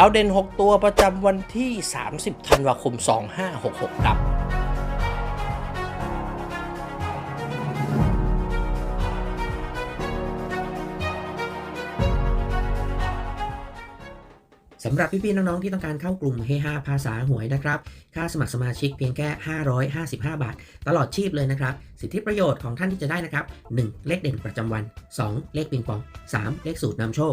ดาวเด่น 6 ตัวประจำวันที่ 30 ธันวาคม 2566 ครับสำหรับพี่ๆน้องๆที่ต้องการเข้ากลุ่มเฮฮาภาษาหวยนะครับ ค่าสมัครสมาชิกเพียงแค่ 555 บาท ตลอดชีพเลยนะครับ สิทธิประโยชน์ของท่านที่จะได้นะครับ 1. เลขเด่นประจำวัน 2. เลขปิงปอง 3. เลขสูตรนำโชค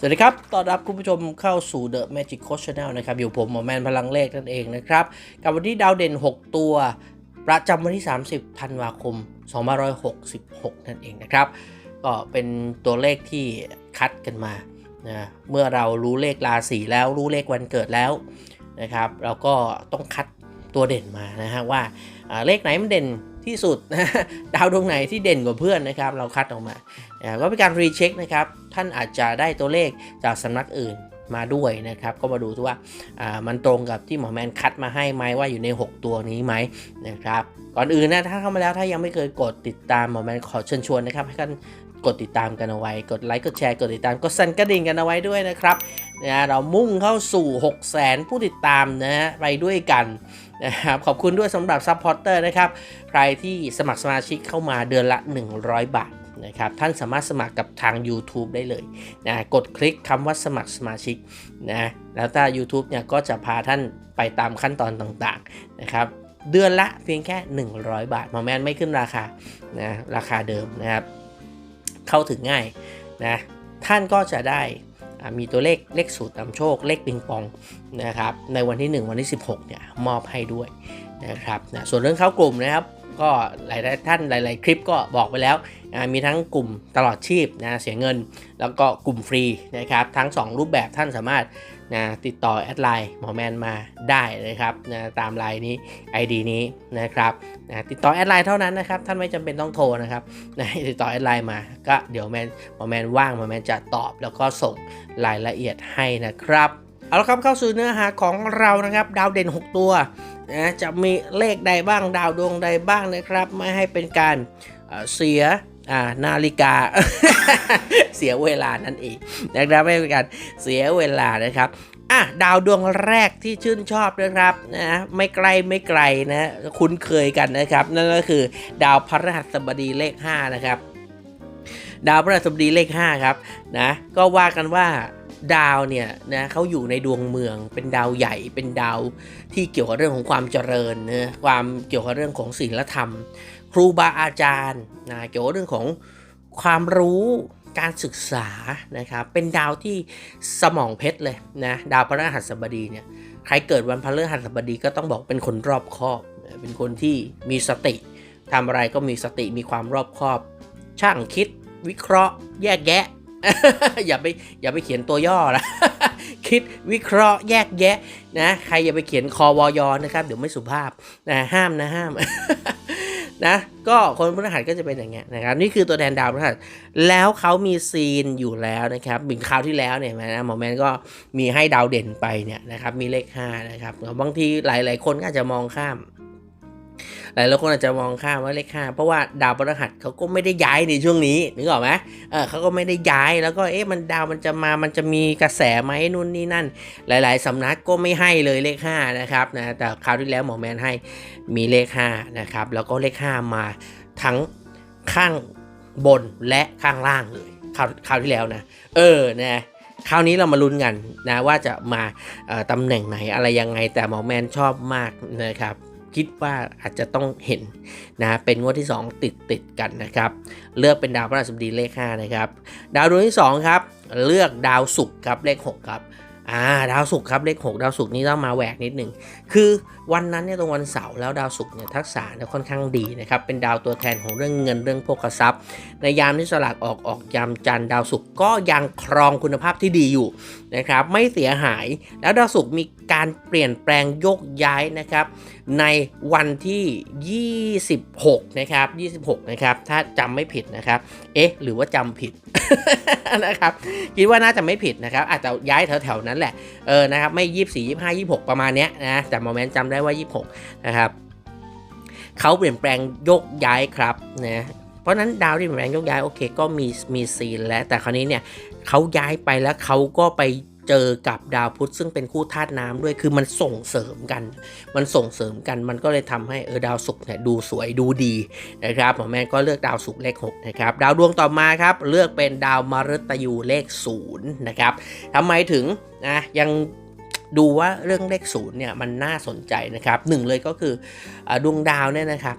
สวัสดีครับ ต้อนรับคุณผู้ชมเข้าสู่ The Magic Coach Channel นะครับ อยู่ผมหมอแมนพลังเลขนั่นเองนะครับ กับวันที่ดาวเด่น 6 ตัว ประจำวันที่ 30 ธันวาคม 2566 นั่นเองนะครับ ก็เป็นตัวเลขที่คัดกันมานะเมื่อเรารู้เลขราศีแล้วรู้เลขวันเกิดแล้วนะครับ เราก็ต้องคัดตัวเด่นมานะฮะว่าอ่าเลขไหนมันเด่น ที่สุดนะดาวดวงไหนที่เด่นกว่าเพื่อนนะครับ เราคัดออกมาอ่าก็เป็นการรีเช็คนะครับ ท่านอาจจะได้ตัวเลขจากสำนักอื่นมาด้วยนะครับ ก็มาดูที่ว่ามันตรงกับที่หมอแมนคัดมาให้ไหมว่าอยู่ใน 6 ตัวนี้ไหมนะครับ ก่อนอื่นนะถ้าเข้ามาแล้วถ้ายังไม่เคยกดติดตามหมอแมนขอเชิญชวนนะครับให้ท่านกดติดตามกันเอาไว้ กดไลค์ กดแชร์ กดติดตาม กดสั่นกระดิ่งกันเอาไว้ด้วยนะครับนะเรามุ่งเข้าสู่ 6 0 0 0 0 0 ผู้ติดตามนะฮะไปด้วยกัน นะครับขอบคุณด้วยสำหรับซัพพอร์เตอร์นะครับใครที่สมัครสมาชิกเข้ามาเดือนละ 100 บาทนะครับท่านสามารถสมัครกับทาง YouTube ได้เลยนะกดคลิกคำว่าสมัครสมาชิกนะแล้วถ้า YouTube เนี่ยก็จะพาท่านไปตามขั้นตอนต่างๆนะครับเดือนละเพียงแค่ 100 บาทหมอแมนไม่ขึ้นราคานะราคาเดิมนะครับเข้าถึงง่ายนะท่านก็จะได้ มีตัวเลขเลขสูตรนำโชคเลขปิงปองนะครับในวันที่ 1 วันที่ 16เนี่ยมอบให้ด้วยนะครับนะส่วนเรื่องเข้ากลุ่มนะครับก็หลายท่านหลาย ๆ คลิปก็บอกไปแล้วมีทั้งกลุ่มตลอดชีพนะเสียเงิน แล้วก็กลุ่มฟรีนะครับทั้ง 2 รูปแบบท่านสามารถ นะติดต่อแอดไลน์หมอแมนมาได้นะครับนะตามไลน์นี้ ID นี้นะครับนะติดต่อแอดไลน์เท่านั้นนะครับท่านไม่จำเป็นต้องโทรนะครับนะติดต่อแอดไลน์มาก็เดี๋ยวแมนหมอแมนว่างหมอแมนจะตอบแล้วก็ส่งรายละเอียดให้นะครับเอาละครับเข้าสู่เนื้อหาของเรานะครับ ดาวเด่น 6 ตัวนะจะมีเลขใดบ้างดาวดวงใดบ้างนะครับ ไม่ให้เป็นการเสีย นาฬิกาเสียเวลานั่นเองนะครับไม่เป็นการเสียเวลานะครับอะดาวดวงแรกที่ชื่นชอบนะครับนะไม่ไกลไม่ไกลนะคุ้นเคยกันนะครับ นั่นก็คือดาวพฤหัสบดีเลข 5 นะครับ ดาวพฤหัสบดีเลข 5 ครับนะก็ว่ากันว่า ดาวเนี่ยนะเขาอยู่ในดวงเมือง เป็นดาวใหญ่เป็นดาวที่เกี่ยวกับเรื่องของความเจริญนะความเกี่ยวกับเรื่องของศีลธรรม ครูบาอาจารย์นะเกี่ยวกับเรื่องของความรู้การศึกษานะครับเป็นดาวที่สมองเพชรเลยนะดาวพฤหัสบดีเนี่ยใครเกิดวันพฤหัสบดีก็ต้องบอกเป็นคนรอบคอบ เป็นคนที่มีสติทำอะไรก็มีสติมีความรอบคอบ ช่างคิดวิเคราะห์ แยกแยะ อย่าไปอย่าไปเขียนตัวย่อนะคิดวิเคราะห์แยกแยะนะใครอย่าไปเขียนคอวอยอนะครับ เดี๋ยวไม่สุภาพนะห้ามนะห้ามนะก็คนพฤหัสก็จะเป็นอย่างเงี้ยนะครับนี่คือตัวแทนดาวพฤหัสแล้วเขามีซีนอยู่แล้วนะครับบิงคราวที่แล้วเนี่ยนะหมอแมนก็มีให้ดาวเด่นไปเนี่ยนะครับมีเลข5นะครับบางทีหลาย ๆ คนก็อาจจะมองข้าม หลายๆคนอาจจะมองข้ามว่าเลขห้าเพราะว่าดาวพฤหัสเขาก็ไม่ได้ย้ายในช่วงนี้นึกออกไหมเออเขาก็ไม่ได้ย้ายแล้วก็เอ๊ะมันดาวมันจะมามันจะมีกระแสไหมนู่นนี่นั่น หลาย ๆสำนักก็ไม่ให้เลยเลขห้านะครับนะแต่คราวที่แล้วหมอแมนให้มีเลขห้านะครับแล้วก็เลขห้ามาทั้งข้างบนและข้างล่างเลยคราวคราวที่แล้วนะ เออนะคราวนี้เรามาลุ้นกันนะว่าจะมาตำแหน่งไหนอะไรยังไงแต่หมอแมนชอบมากนะครับ คิดว่าอาจจะต้องเห็นนะเป็นงวดที่ 2 ติดติดกันนะครับ เลือกเป็นดาวพฤหัสบดีเลข5นะครับดาวดวงที่2ครับเลือกดาวศุกร์ครับเลข6ครับอ่าดาวศุกร์ครับเลข6ดาวศุกร์นี้ต้องมาแหวกนิดหนึ่งคือวันนั้นเนี่ยตรงวันเสาร์แล้วดาวศุกร์เนี่ยทักษะเนี่ยค่อนข้างดีนะครับเป็นดาวตัวแทนของเรื่องเงินเรื่องโภคทรัพย์ ในยามที่สลากออกออกยามจันทร์ดาวศุกร์ก็ยังครองคุณภาพที่ดีอยู่นะครับไม่เสียหายแล้วดาวศุกร์มี การเปลี่ยนแปลงโยกย้ายนะครับ ในวันที่ 26 นะครับ 26 นะครับ ถ้าจำไม่ผิดนะครับ เอ๊ะ หรือว่าจำผิดนะครับ คิดว่าน่าจะไม่ผิดนะครับ อาจจะย้ายแถวๆนั้นแหละ เออ นะครับ ไม่ 24 25 26 ประมาณเนี้ยนะ แต่โมเมนต์จำได้ว่า 26 นะครับเขาเปลี่ยนแปลงโยกย้ายครับนะเพราะนั้นดาวที่เปลี่ยนแปลงโยกย้ายโอเคก็มีมีซีนแล้วแต่คราวนี้เนี่ยเขาย้ายไปแล้วเขาก็ไป เจอกับดาวพุธซึ่งเป็นคู่ธาตุน้ำด้วยคือมันส่งเสริมกัน มันส่งเสริมกันมันก็เลยทำให้เออดาวศุกร์เนี่ยดูสวยดูดีนะครับหมอแม่ก็เลือกดาวศุกร์เลข6นะครับดาวดวงต่อมาครับเลือกเป็นดาวมฤตยูเลข0นะครับทำไมถึงนะยังดูว่าเรื่องเลขศูนย์เนี่ยมันน่าสนใจนะครับหนึ่งเลยก็คืออดวงดาวเนี่ยนะครับ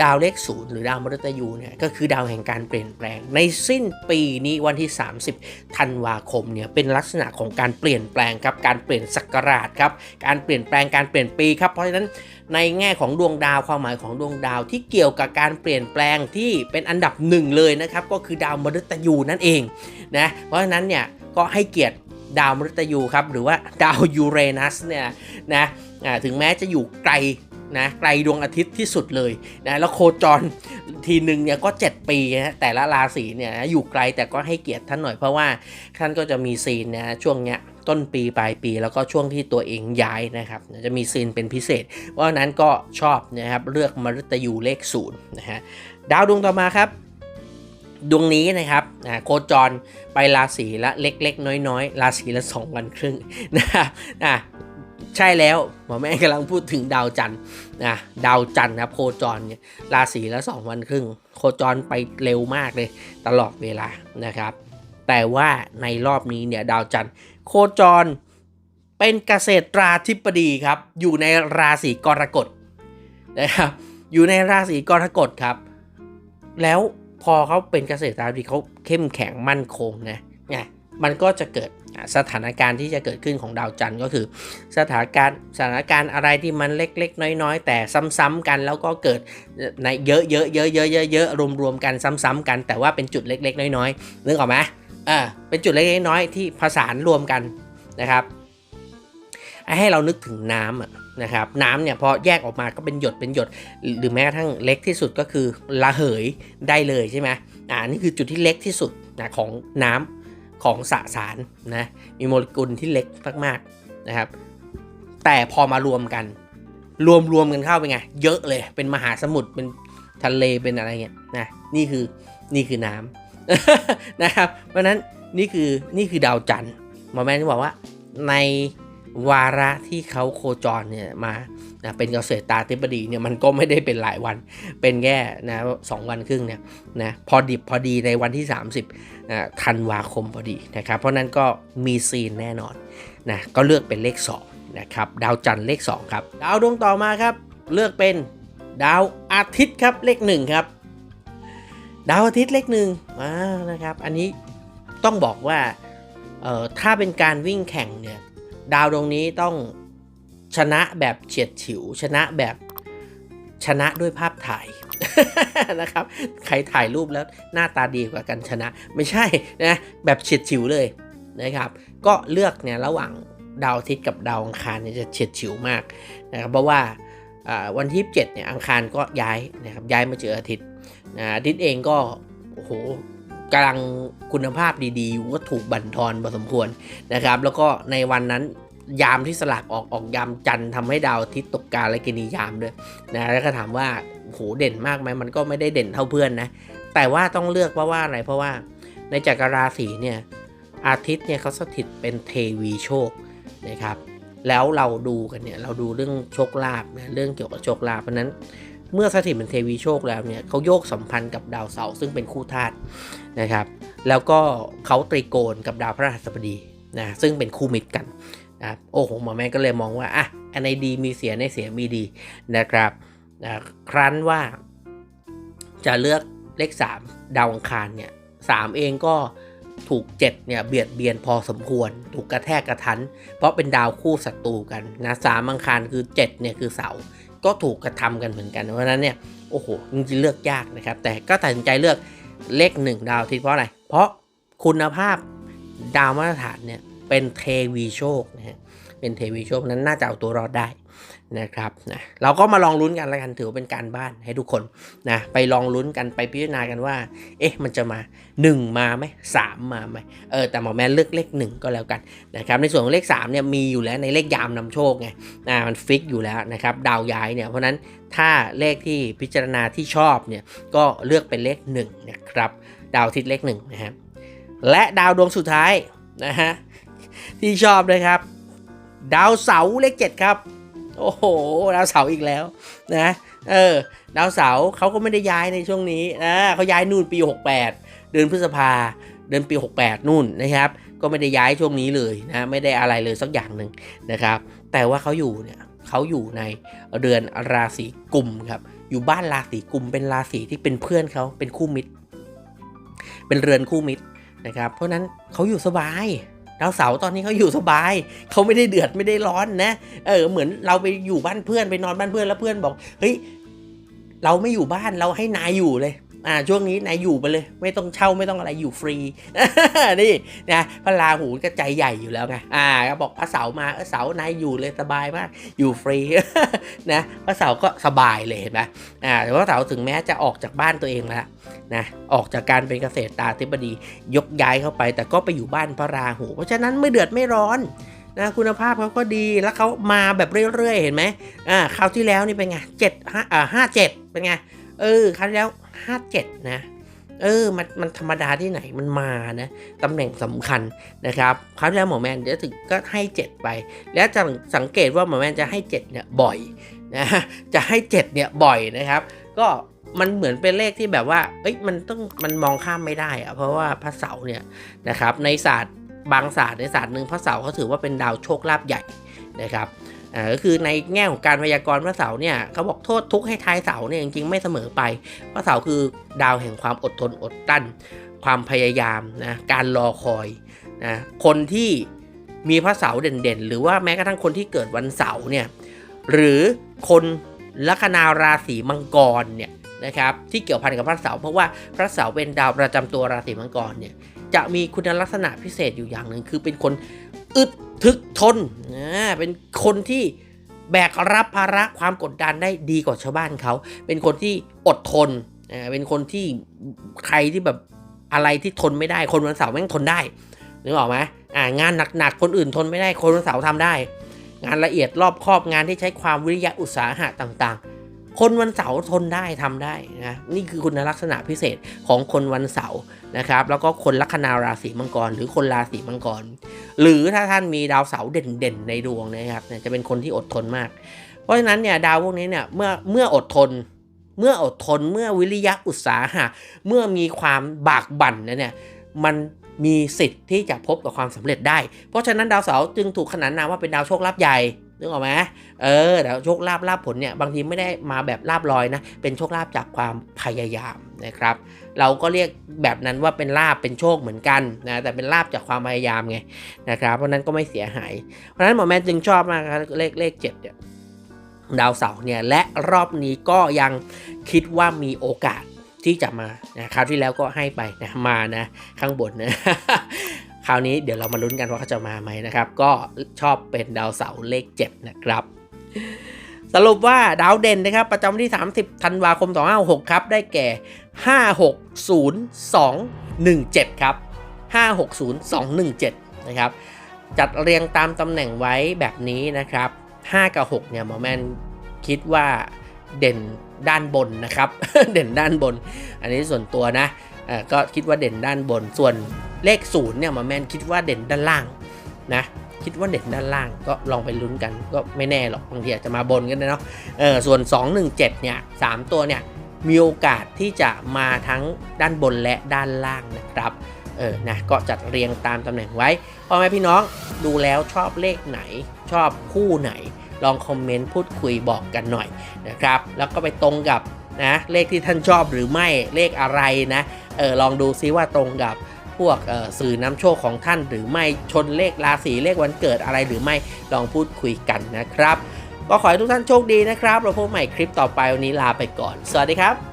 ดาวเลขศูนย์หรือดาวมฤตยูเนี่ยก็คือดาวแห่งการเปลี่ยนแปลง ในสิ้นปีนี้วันที่ 30 ธันวาคมเนี่ยเป็นลักษณะของการเปลี่ยนแปลงครับการเปลี่ยนศักราชครับการเปลี่ยนแปลงการเปลี่ยนปีครับเพราะฉะนั้นในแง่ของดวงดาวความหมายของดวงดาวที่เกี่ยวกับการเปลี่ยนแปลงที่เป็นอันดับหนึ่งเลยนะครับก็คือดาวมฤตยูนั่นเองนะเพราะฉะนั้นเนี่ยก็ให้เกียรติดาวมฤตยูครับหรือว่าดาวยูเรนัสเนี่ยนะถึงแม้จะอยู่ไกล นะไกลดวงอาทิตย์ที่สุดเลยนะแล้วโคจรทีหนึ่งเนี่ยก็ 7 ปีนะแต่ละราศีเนี่ยอยู่ไกลแต่ก็ให้เกียรติท่านหน่อยเพราะว่าท่านก็จะมีซีนนะช่วงเนี้ยต้นปีปลายปีแล้วก็ช่วงที่ตัวเองย้ายนะครับจะมีซีนเป็นพิเศษ เพราะนั้นก็ชอบนะครับเลือกมฤตยูเลขศูนย์นะฮะดาวดวงต่อมาครับดวงนี้นะครับนะโคจรไปราศีละเล็กๆ น้อยๆ ราศีละ2วันครึ่งนะครับนะ ใช่แล้วหมอแม่กำลังพูดถึงดาวจันทร์นะดาวจันทร์นะครับโคจรเนี่ยราศีละ2วันครึ่ง โคจรไปเร็วมากเลยตลอดเวลานะครับ แต่ว่าในรอบนี้เนี่ยดาวจันทร์โคจรเป็นเกษตราธิบดีครับ อยู่ในราศีกรกฎนะครับ อยู่ในราศีกรกฎครับ แล้วพอเขาเป็นเกษตราธิบดีเขาเข้มแข็งมั่นคงนะเนี่ยมันก็จะเกิด สถานการณ์ที่จะเกิดขึ้นของดาวจันทร์ก็คือ สถานการณ์สถานการณ์อะไรที่มันเล็กๆ น้อยๆ แต่ซ้ำๆกันแล้วก็เกิดในเยอะๆเยอะๆเยอะๆเยอะๆรวมๆกันซ้ำๆกัน แต่ว่าเป็นจุดเล็ก ๆ น้อยๆนึกออกไหมอ่าเป็นจุดเล็กๆน้อยๆที่ผสานรวมกันนะครับให้เรานึกถึงน้ำนะครับน้ำเนี่ยพอแยกออกมาก็เป็นหยดเป็นหยด หรือแม้กระทั่งเล็กที่สุดก็คือระเหยได้เลยใช่ไหมอ่านี่คือจุดที่เล็กที่สุดนะของน้ำ ของสสารนะมีโมเลกุลที่เล็กมากๆนะครับ แต่พอมารวมกัน รวมรวมกันเข้าเป็นไง เยอะเลยเป็นมหาสมุทรเป็นทะเลเป็นอะไรเงี้ยนะนี่คือนี่คือน้ำนะครับเพราะฉะนั้นนี่คือนี่คือดาวจันทร์หมอแม่จะบอกว่าในวาระที่เขาโคจรเนี่ยมา นะเป็นเกษตรตาธิบดีเนี่ยมันก็ไม่ได้เป็นหลายวันเป็นแค่นะสองวันครึ่งเนี่ยนะพอดิบพอดีในวันที่ 30นะธันวาคมพอดีนะครับเพราะนั้นก็มีซีนแน่นอนนะก็เลือกเป็นเลข2นะครับดาวจันทร์เลข 2 ครับ ดาวดวงต่อมาครับ เลือกเป็นดาวอาทิตย์ครับเลข1ครับดาวอาทิตย์เลขหนึ่งมานะครับ อันนี้ต้องบอกว่า เอ่อ ถ้าเป็นการวิ่งแข่งเนี่ย ดาวดวงนี้ต้อง ชนะแบบเฉียดฉิว ชนะแบบชนะด้วยภาพถ่ายนะครับ ใครถ่ายรูปแล้วหน้าตาดีกว่ากันชนะ ไม่ใช่นะแบบเฉียดฉิวเลยนะครับ ก็เลือกเนี่ยระหว่างดาวอาทิตย์กับดาวอังคารเนี่ยจะเฉียดฉิวมากนะครับเพราะว่าวันที่7เนี่ยอังคารก็ย้ายนะครับย้ายมาเจออาทิตย์นะอาทิตย์เองก็โอ้โหกำลังคุณภาพดีๆก็ถูกบั่นทอนพอสมควรนะครับ แล้วก็ในวันนั้น ยามที่สลากออกออกยามจันทร์ทำให้ดาวอาทิตตกกาและกินียามด้วยนะแล้วก็ถามว่าโหเด่นมากไหมมันก็ไม่ได้เด่นเท่าเพื่อนนะแต่ว่าต้องเลือกเพราะว่าอะไรเพราะว่าในจักรราศีเนี่ยอาทิตย์เนี่ยเขาสถิตเป็นเทวีโชคนะครับแล้วเราดูกันเนี่ยเราดูเรื่องโชคลาภนะเรื่องเกี่ยวกับโชคลาภเพราะฉะนั้นเมื่อสถิตเป็นเทวีโชคแล้วเนี่ยเขาโยกสัมพันธ์กับดาวเสาร์ซึ่งเป็นคู่ธาตุนะครับ แล้วก็เขาตรีโกณกับดาวพระหัสบดีนะซึ่งเป็นคู่มิตรกัน นะครับโอ้โหหมอแม่ก็เลยมองว่าอะอันในดีมีเสียในเสียมีดีนะครับนะครั้นว่าจะเลือกเลข 3 ดาวอังคารเนี่ยสามเองก็ถูก7เนี่ยเบียดเบียนพอสมควร ถูกกระแทกกระทัน เพราะเป็นดาวคู่ศัตรูกันนะสามอังคารคือ7เนี่ยคือเสาก็ถูกกระทำกันเหมือนกัน เพราะนั้นเนี่ยโอ้โหจริงๆเลือกยากนะครับ แต่ก็ตัดสินใจเลือกเลข 1 ดาวทิตย์เพราะอะไร เพราะคุณภาพดาวมาตรฐานเนี่ย เป็นเทวีโชคนะฮะเป็นเทวีโชคนั้นน่าจะเอาตัวรอดได้นะครับนะเราก็มาลองลุ้นกันแล้วกันถือว่าเป็นการบ้านให้ทุกคนนะไปลองลุ้นกันไปพิจารณากันว่า เอ๊ะมันจะมา 1 มาไหมสามมาไหมเออแต่หมอแมนเลือกเลข1ก็แล้วกันนะครับในส่วนของเลข3เนี่ยมีอยู่แล้วในเลขยามนำโชคไงอ่ามันฟิกอยู่แล้วนะครับดาวย้ายเนี่ยเพราะนั้นถ้าเลขที่พิจารณาที่ชอบเนี่ยก็เลือกเป็นเลข1นะครับดาวทิตย์เลข1นะครับและดาวดวงสุดท้ายนะฮะ ที่ชอบนะครับ ดาวเสาร์เลข7ครับ โอ้โห ดาวเสาอีกแล้วนะ เออ ดาวเสาเขาก็ไม่ได้ย้ายในช่วงนี้นะเขาย้ายนู่นปี 68 เดือนพฤษภา เดือนปี 68 นู่นนะครับ ก็ไม่ได้ย้ายช่วงนี้เลยนะ ไม่ได้อะไรเลยสักอย่างหนึ่งนะครับ แต่ว่าเขาอยู่เนี่ยเขาอยู่ในเรือนราศีกุมครับ อยู่บ้านราศีกุมเป็นราศีที่เป็นเพื่อนเขาเป็นคู่มิตร เป็นเรือนคู่มิตรนะครับ เพราะนั้นเขาอยู่สบาย ดาวเสาร์ตอนนี้เขาอยู่สบายเขาไม่ได้เดือดไม่ได้ร้อนนะ เออเหมือนเราไปอยู่บ้านเพื่อนไปนอนบ้านเพื่อนแล้วเพื่อนบอกเฮ้ยเราไม่อยู่บ้านเราให้นายอยู่เลย อ่าช่วงนี้นายอยู่ไปเลย ไม่ต้องเช่าไม่ต้องอะไรอยู่ฟรีนี่นะพระราหูก็ใจใหญ่อยู่แล้วไงอ่าก็บอกพระเสาร์มาเออเสาร์นายอยู่เลยสบายมากอยู่ฟรีนะพระเสาร์ก็สบายเลยเห็นไหมอ่าแต่ว่าเสาร์ถึงแม้จะออกจากบ้านตัวเองแล้วนะออกจากการเป็นเกษตรตาธิบดียกย้ายเข้าไป แต่ก็ไปอยู่บ้านพระราหู เพราะฉะนั้นไม่เดือดไม่ร้อนนะคุณภาพเขาก็ดีแล้วเขามาแบบเรื่อยๆ เห็นไหมอ่าคราวที่แล้วนี่เป็นไงเจ็ดห้าอ่าห้าเจ็ดเป็นไง เออคราวที่แล้วห้าเจ็ดนะ เออมันมันธรรมดาที่ไหนมันมานะตำแหน่งสำคัญนะครับคราวที่แล้วหมอแมนจะถึงก็ให้ 7 ไป แล้วจะสังเกตว่าหมอแมนจะให้ 7 เนี่ยบ่อยนะจะให้ 7 เนี่ยบ่อยนะครับ ก็มันเหมือนเป็นเลขที่แบบว่า เอ้ย มันต้อง มันมองข้ามไม่ได้อะเพราะว่าพระเสาร์เนี่ยนะครับ ในศาสตร์บางศาสตร์ในศาสตร์หนึ่งพระเสาร์เขาถือว่าเป็นดาวโชคลาภใหญ่นะครับ อ่าก็คือในแง่ของการพยากรณ์พระเสาร์เนี่ยเขาบอกโทษทุกข์ให้ทายเสาเนี่ยจริงๆไม่เสมอไปพระเสาร์คือดาวแห่งความอดทนอดกลั้น ความพยายามนะการรอคอยนะคนที่มีพระเสาร์เด่นๆ หรือว่าแม้กระทั่งคนที่เกิดวันเสาร์เนี่ยหรือคนลัคนาราศีมังกรเนี่ยนะครับที่เกี่ยวพันกับพระเสาร์เพราะว่าพระเสาร์เป็นดาวประจำตัวราศีมังกรเนี่ยจะมีคุณลักษณะพิเศษอยู่อย่างหนึ่งคือเป็นคนอึด ทึกทนนะเป็นคนที่แบกรับภาระความกดดันได้ดีกว่าชาวบ้านเขา เป็นคนที่อดทนอ่าเป็นคนที่ใครที่แบบอะไรที่ทนไม่ได้ คนวันเสาร์แม่งทนได้นึกออกไหมอ่างานหนักๆ คนอื่นทนไม่ได้ คนวันเสาร์ทำได้ งานละเอียดรอบครอบงานที่ใช้ความวิริยะอุตสาหะต่างๆ คนวันเสาร์ทนได้ทำได้นะนี่คือคุณลักษณะพิเศษของคนวันเสาร์นะครับ แล้วก็คนลัคนาราศีมังกร หรือคนราศีมังกร หรือถ้าท่านมีดาวเสาร์เด่นๆในดวงนะครับเนี่ยจะเป็นคนที่อดทนมาก เพราะฉะนั้นเนี่ยดาวพวกนี้เนี่ยเมื่อเมื่ออดทน เมื่ออดทนเมื่อวิริยะอุตสาหะเมื่อมีความบากบั่นนะเนี่ยมันมีสิทธิ์ที่จะพบกับความสำเร็จได้ เพราะฉะนั้นดาวเสาร์จึงถูกขนานนามว่าเป็นดาวโชคลาภใหญ่ นึกออกไหมเออดาวโชคลาภลาภผลเนี่ยบางทีไม่ได้มาแบบลาบลอยนะ เป็นโชคลาภจากความพยายามนะครับ เราก็เรียกแบบนั้นว่าเป็นลาบเป็นโชคเหมือนกันนะแต่เป็นลาบจากความพยายามไงนะครับเพราะนั้นก็ไม่เสียหาย เพราะนั้นหมอแมนจึงชอบมากเลขเลขเจ็ดเนี่ยดาวเสาร์เนี่ยและรอบนี้ก็ยังคิดว่ามีโอกาสที่จะมานะคราวที่แล้วก็ให้ไปนะมานะข้างบนนะ คราวนี้เดี๋ยวเรามาลุ้นกันว่าเขาจะมาไหมนะครับ ก็ชอบเป็นดาวเสาร์เลข 7 นะครับ สรุปว่าดาวเด่นนะครับ ประจำวันที่ 30 ธันวาคม 2566 ครับ ได้แก่ 560217 ครับ 560217 นะครับ จัดเรียงตามตำแหน่งไว้แบบนี้นะครับ 5 กับ 6 เนี่ยหมอแมนคิดว่าเด่นด้านบนนะครับ เด่นด้านบน อันนี้ส่วนตัวนะ ก็คิดว่าเด่นด้านบน ส่วนเลขศูนย์เนี่ยมอแมนคิดว่าเด่นด้านล่างนะคิดว่าเด่นด้านล่างก็ลองไปลุ้นกันก็ไม่แน่หรอกบางทีอาจจะมาบนกันนะเนาะเออส่วน 217เนี่ยสามตัวเนี่ยมีโอกาสที่จะมาทั้งด้านบนและด้านล่างนะครับเออนะก็จัดเรียงตามตำแหน่งไว้พ่อแม่พี่น้องดูแล้วชอบเลขไหน ชอบคู่ไหน ลองคอมเมนต์พูดคุยบอกกันหน่อยนะครับ แล้วก็ไปตรงกับนะเลขที่ท่านชอบหรือไม่เลขอะไรนะ เออลองดูซิว่าตรงกับพวกสื่อนำโชคของท่านหรือไม่ชนเลขราศีเลขวันเกิดอะไรหรือไม่ลองพูดคุยกันนะครับ ก็ขอให้ทุกท่านโชคดีนะครับเราพบใหม่คลิปต่อไปวันนี้ลาไปก่อน สวัสดีครับ